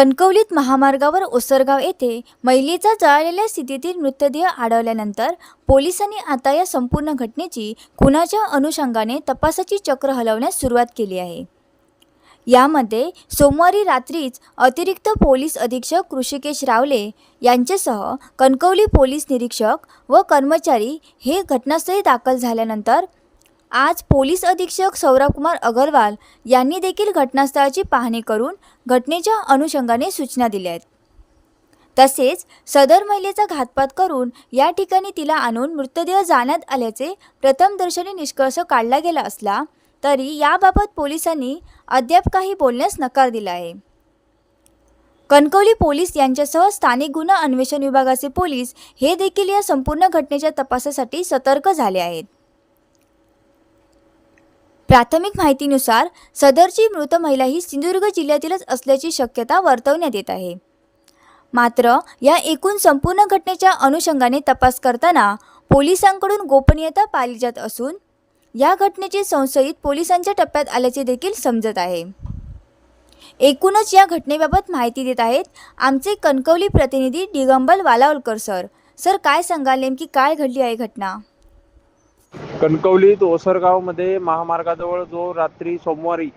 कणकवलीत महामार्गावर ओसरगाव येथे महिलेचा जळालेल्या स्थितीतील मृतदेह आढळल्यानंतर पोलिसांनी आता या संपूर्ण घटनेची खुनाच्या अनुषंगाने तपासाची चक्र हलवण्यास सुरुवात केली आहे. यामध्ये सोमवारी रात्रीच अतिरिक्त पोलीस अधीक्षक ऋषिकेश रावले यांच्यासह कणकवली पोलीस निरीक्षक व कर्मचारी हे घटनास्थळी दाखल झाल्यानंतर आज पोलीस अधीक्षक सौरभकुमार अगरवाल यांनी देखील घटनास्थळाची पाहणी करून घटनेच्या अनुषंगाने सूचना दिल्या आहेत. तसेच सदर महिलेचा घातपात करून या ठिकाणी तिला आणून मृतदेह जाण्यात आल्याचे प्रथमदर्शनी निष्कर्ष काढला गेला असला तरी याबाबत पोलिसांनी अद्याप काही बोलण्यास नकार दिला आहे. कणकवली पोलीस यांच्यासह स्थानिक गुन्हा अन्वेषण विभागाचे पोलीस हे देखील या संपूर्ण घटनेच्या तपासासाठी सतर्क झाले आहेत. प्राथमिक माहितीनुसार सदरची मृत महिला ही सिंधुदुर्ग जिल्ह्यातीलच असल्याची शक्यता वर्तवण्यात येत आहे. मात्र या एकूण संपूर्ण घटनेच्या अनुषंगाने तपास करताना पोलिसांकडून गोपनीयता पाळली जात असून या घटनेचे संशयित पोलिसांच्या टप्प्यात आल्याचे देखील समजत आहे. एकूणच या घटनेबाबत माहिती देत आहेत आमचे कणकवली प्रतिनिधी दिगंबर वालावलकर सर. सर काय सांगाल? नेमकी काय घडली आहे घटना? कणकवलीत ओसरगावमध्ये महामार्गाजवळ जो रात्री सोमवारी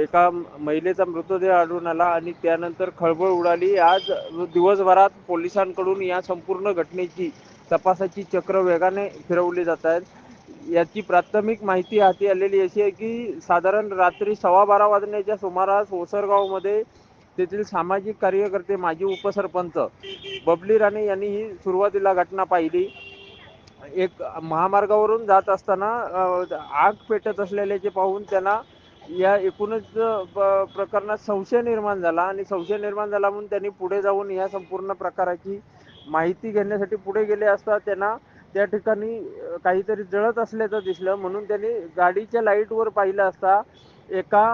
एका महिलेचा मृतदेह आढळून आला आणि त्यानंतर खळबळ उडाली. आज दिवसभरात पोलिसांकडून या संपूर्ण घटनेची तपासाची चक्र वेगाने फिरवली जात आहेत. याची प्राथमिक माहिती हाती आलेली अशी आहे की साधारण रात्री सव्वा बारा वाजण्याच्या सुमारास ओसरगावमध्ये तेथील सामाजिक कार्यकर्ते माजी उपसरपंच बबली राणे यांनी ही सुरुवातीला घटना पाहिली. एक महामार्गावरून जात असताना आग पेटत असलेल्याचे पाहून त्यांना या एकूणच प- प्रकरणात संशय निर्माण झाला आणि संशय निर्माण झाला म्हणून त्यांनी पुढे जाऊन या संपूर्ण प्रकाराची माहिती घेण्यासाठी पुढे गेले असता त्यांना त्या ठिकाणी काहीतरी जळत असल्याचं दिसलं. म्हणून त्यांनी गाडीच्या लाईटवर पाहिलं असता एका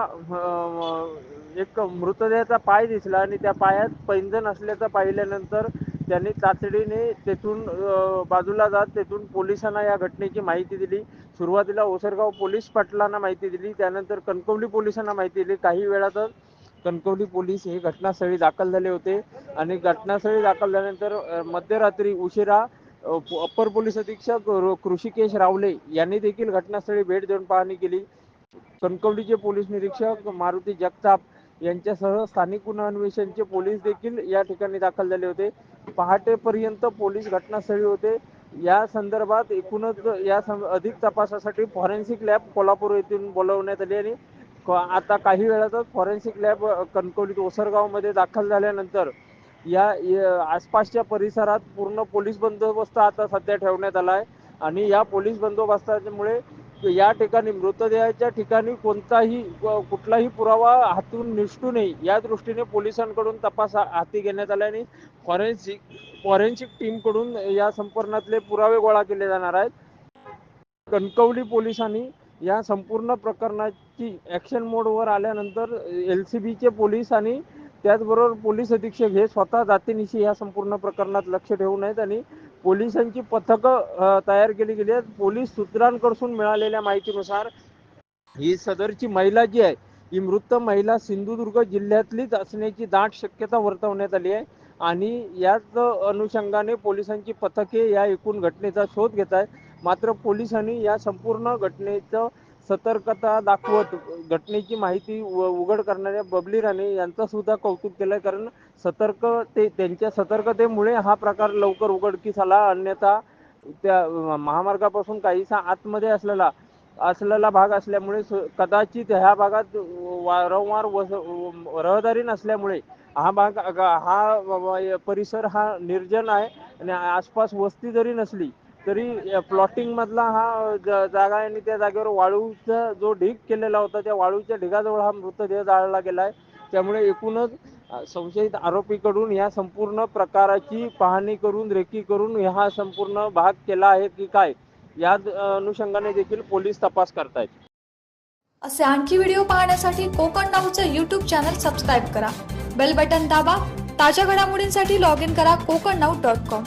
एक मृतदेहाचा पाय दिसला आणि त्या पायात पैंजण असल्याचं पाहिल्यानंतर त्यांनी तातडीने तेथून बाजूला जात तेथून पोलिसांना या घटनेची माहिती दिली. सुरुवातीला ओसरगाव पोलीस पाटलांना माहिती दिली. त्यानंतर कणकवली पोलिसांना माहिती दिली. काही वेळातच कणकवली पोलीस हे घटनास्थळी दाखल झाले होते. आणि घटनास्थळी दाखल झाल्यानंतर मध्यरात्री उशिरा अप्पर पोलीस अधीक्षक कृषिकेश रावले यांनी देखील घटनास्थळी भेट देऊन पाहणी केली. कणकवलीचे पोलीस निरीक्षक मारुती जगताप यांच्यासह स्थानिक गुन्हा अन्वेषणचे पोलीस देखील या ठिकाणी दाखल झाले होते. पहाटेपर्यंत पोलीस घटनास्थळी होते. या संदर्भात एकूणच या सं- अधिक तपासासाठी फॉरेन्सिक लॅब कोल्हापूर येथून बोलवण्यात आली आणि आता काही वेळातच फॉरेन्सिक लॅब कणकवलीत ओसरगावमध्ये दाखल झाल्यानंतर या य- आसपासच्या परिसरात पूर्ण पोलीस बंदोबस्त आता सध्या ठेवण्यात आला आहे. आणि या पोलीस बंदोबस्तामुळे या ठिकाणी मृतदेहाच्या ठिकाणी कोणताही कुठलाही पुरावा हातून निसटू नये या दृष्टीने पोलिसांकडून तपास हाती घेण्यात आला आणि फॉरेन्सिक फॉरेन्सिक टीमकडून या संपर्णातले पुरावे गोळा केले जाणार आहेत. कणकवली पोलिसांनी या संपूर्ण प्रकरणाची ॲक्शन मोडवर आल्यानंतर एल सी बीचे पोलीस आणि त्याचबरोबर पोलीस अधीक्षक हे स्वतः जातीनिशी या संपूर्ण प्रकरणात लक्ष ठेवून आहेत आणि पोलिसांची पथकं तयार केली गेली आहेत. पोलीस सूत्रांकडून मिळालेल्या माहितीनुसार ही सदरची महिला जी आहे ही मृत महिला सिंधुदुर्ग जिल्ह्यातलीच असण्याची दाट शक्यता वर्तवण्यात आली आहे. आणि याच अनुषंगाने पोलिसांची पथके या एकूण घटनेचा शोध घेत आहेत. मात्र पोलिसांनी या संपूर्ण घटनेचं सतर्कता दाखवत घटनेची माहिती उघड करणाऱ्या बबली राणे यांचा सुद्धा कौतुक केलंय. कारण सतर्कते त्यांच्या सतर्कतेमुळे हा प्रकार लवकर उघडकीस आला. अन्यथा त्या महामार्गापासून काहीसा आतमध्ये असलेला असलेला भाग असल्यामुळे स- कदाचित ह्या भागात वारंवार वस रहदारी नसल्यामुळे हा भाग अग- हा परिसर हा निर्जन आहे आणि आसपास वस्ती जरी नसली तरी प्लॉटिंग मधला हा जागा आहे आणि त्या जागेवर वाळूचा जो ढीग केलेला होता त्या वाळूच्या ढिगाजवळ हा मृतदेह जाळला गेला आहे त्यामुळे एकूणच संशयित आरोपीकडून या संपूर्ण प्रकाराची पाहणी करून रेकी करून हा संपूर्ण भाग केला आहे की काय या अनुषंगाने देखील पोलीस तपास करतायत. असे आणखी व्हिडिओ पाहण्यासाठी कोकण नाऊचं यूट्यूब चॅनल सबस्क्राईब करा. बेल बटन दाबा ताज्या घडामोडींसाठी लॉग इन करा कोकण नाऊ डॉट कॉम